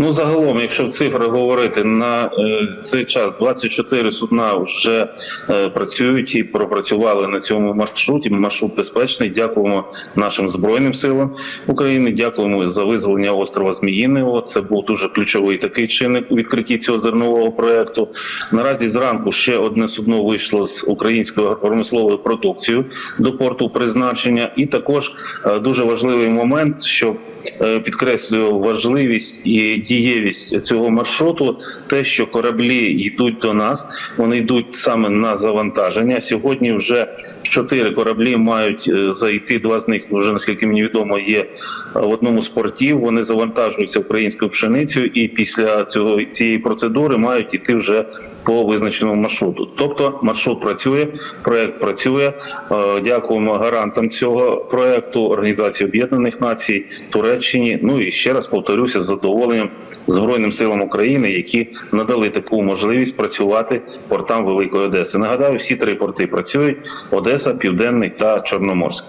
Ну загалом, якщо в цифрах говорити на е, цей час 24 судна вже е, працюють і пропрацювали на цьому маршруті. Маршрут безпечний. Дякуємо нашим збройним силам України. Дякуємо за визволення острова Зміїного. Це був дуже ключовий такий чинник у відкритті цього зернового проекту. Наразі зранку ще одне судно вийшло з українською промисловою продукцією до порту призначення, і також е, дуже важливий момент, що підкреслюю важливість і дієвість цього маршруту, те, що кораблі йдуть до нас, вони йдуть саме на завантаження. Сьогодні вже чотири кораблі мають е, зайти. Два з них вже наскільки мені відомо є е, в одному з портів. Вони завантажуються українською пшеницею, і після цього цієї процедури мають іти вже по визначеному маршруту. Тобто маршрут працює, проект працює. Е, Дякуємо гарантам цього проекту Організації Об'єднаних Націй, Туреччині. Ну і ще раз повторюся з задоволенням Збройним силам України, які надали таку можливість працювати портам Великої Одеси. Нагадаю, всі три порти працюють: Одеса, Південний та Чорноморськ.